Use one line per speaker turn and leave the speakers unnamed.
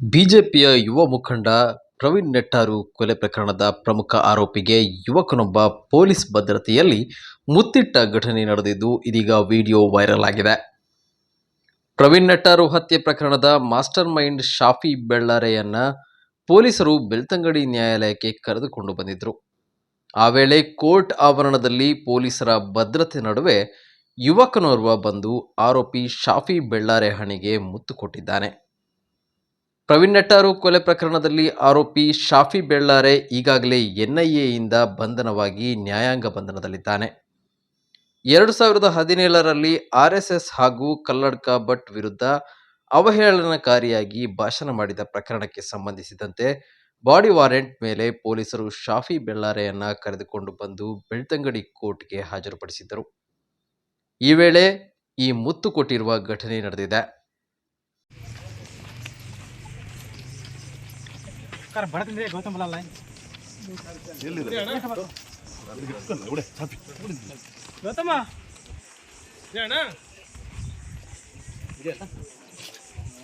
ಬಿಜೆಪಿಯ ಯುವ ಮುಖಂಡ ಪ್ರವೀಣ್ ನೆಟ್ಟಾರು ಕೊಲೆ ಪ್ರಕರಣದ ಪ್ರಮುಖ ಆರೋಪಿಗೆ ಯುವಕನೊಬ್ಬ ಪೊಲೀಸ್ ಭದ್ರತೆಯಲ್ಲಿ ಮುತ್ತಿಟ್ಟ ಘಟನೆ ನಡೆದಿದ್ದು ಇದೀಗ ವಿಡಿಯೋ ವೈರಲ್ ಆಗಿದೆ. ಪ್ರವೀಣ್ ನೆಟ್ಟಾರು ಹತ್ಯೆ ಪ್ರಕರಣದ ಮಾಸ್ಟರ್ ಮೈಂಡ್ ಶಾಫಿ ಬೆಳ್ಳಾರೆಯನ್ನ ಪೊಲೀಸರು ಬೆಳ್ತಂಗಡಿ ನ್ಯಾಯಾಲಯಕ್ಕೆ ಕರೆದುಕೊಂಡು ಬಂದಿದ್ದರು ಆ ವೇಳೆ ಕೋರ್ಟ್ ಆವರಣದಲ್ಲಿ ಪೊಲೀಸರ ಭದ್ರತೆ ನಡುವೆ ಯುವಕನೋರ್ವ ಬಂದು ಆರೋಪಿ ಶಾಫಿ ಬೆಳ್ಳಾರೆ ಹಣಿಗೆ ಮುತ್ತು ಕೊಟ್ಟಿದ್ದಾನೆ. ಪ್ರವೀಣ್ ನೆಟ್ಟಾರು ಕೊಲೆ ಪ್ರಕರಣದಲ್ಲಿ ಆರೋಪಿ ಶಾಫಿ ಬೆಳ್ಳಾರೆ ಈಗಾಗಲೇ ಎನ್ಐಎಯಿಂದ ಬಂಧನವಾಗಿ ನ್ಯಾಯಾಂಗ ಬಂಧನದಲ್ಲಿದ್ದಾನೆ. ಎರಡು ಸಾವಿರದ ಹದಿನೇಳರಲ್ಲಿ ಆರ್ಎಸ್ಎಸ್ ಹಾಗೂ ಕಲ್ಲಡ್ಕ ಭಟ್ ವಿರುದ್ಧ ಅವಹೇಳನಕಾರಿಯಾಗಿ ಭಾಷಣ ಮಾಡಿದ ಪ್ರಕರಣಕ್ಕೆ ಸಂಬಂಧಿಸಿದಂತೆ ಬಾಡಿ ವಾರೆಂಟ್ ಮೇಲೆ ಪೊಲೀಸರು ಶಾಫಿ ಬೆಳ್ಳಾರೆಯನ್ನ ಕರೆದುಕೊಂಡು ಬಂದು ಬೆಳ್ತಂಗಡಿ ಕೋರ್ಟ್ಗೆ ಹಾಜರುಪಡಿಸಿದ್ದರು. ಈ ವೇಳೆ ಈ ಮುತ್ತು ಕೊಟ್ಟಿರುವ ಘಟನೆ ನಡೆದಿದೆ.
ಸರ್ ಬಡತಂದ್ರೆ ಗೌತಮ್ ಬಲ್ಲ ಗೌತಮ್ಮ